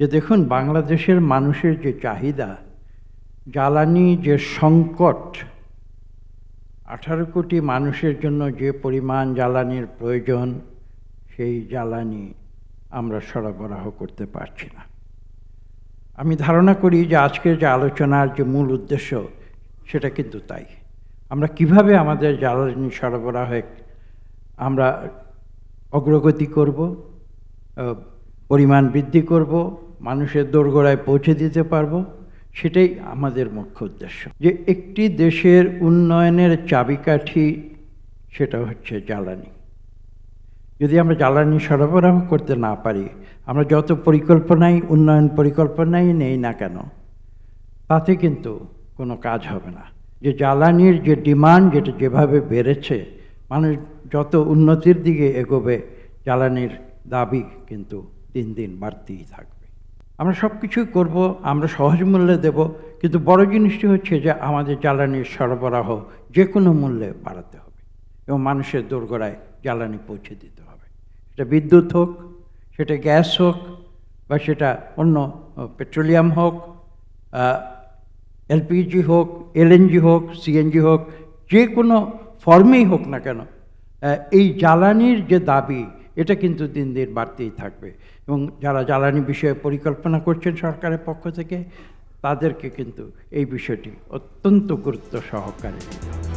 যে দেখুন, বাংলাদেশের মানুষের যে চাহিদা, জ্বালানি যে সংকট, আঠারো কোটি মানুষের জন্য যে পরিমাণ জ্বালানির প্রয়োজন, সেই জ্বালানি আমরা সরবরাহ করতে পারছি না। আমি ধারণা করি যে আজকের যে আলোচনার যে মূল উদ্দেশ্য, সেটা কিন্তু তাই। আমরা কীভাবে আমাদের জ্বালানি সরবরাহে আমরা অগ্রগতি করব পরিমাণ বৃদ্ধি করব মানুষের দোরগোড়ায় পৌঁছে দিতে পারব, সেটাই আমাদের মুখ্য উদ্দেশ্য। যে একটি দেশের উন্নয়নের চাবিকাঠি সেটা হচ্ছে জ্বালানি। যদি আমরা জ্বালানি সরবরাহ করতে না পারি, আমরা যত পরিকল্পনাই, উন্নয়ন পরিকল্পনাই নেই না কেন, তাতে কিন্তু কোনো কাজ হবে না। যে জ্বালানির যে ডিমান্ড, যেটা যেভাবে বেড়েছে, মানুষ যত উন্নতির দিকে এগোবে, জ্বালানির দাবি কিন্তু দিন দিন বাড়তেই থাকবে। আমরা সব কিছুই করব, আমরা সহজ মূল্যে দেব, কিন্তু বড় জিনিসটি হচ্ছে যে আমাদের জ্বালানির সরবরাহ যে কোনো মূল্যে বাড়াতে হবে এবং মানুষের দোরগোড়ায় জ্বালানি পৌঁছে দিতে হবে। সেটা বিদ্যুৎ হোক, সেটা গ্যাস হোক, বা সেটা অন্য পেট্রোলিয়াম হোক এলপিজি হোক, এলএনজি হোক, সিএনজি হোক যে কোনো ফর্মেই হোক না কেন এই জ্বালানির যে দাবি এটা কিন্তু দিন দিন বাড়তেই থাকবে। এবং যারা জ্বালানি বিষয়ে পরিকল্পনা করছেন সরকারের পক্ষ থেকে, তাদেরকে কিন্তু এই বিষয়টি অত্যন্ত গুরুত্ব সহকারে নিতে হবে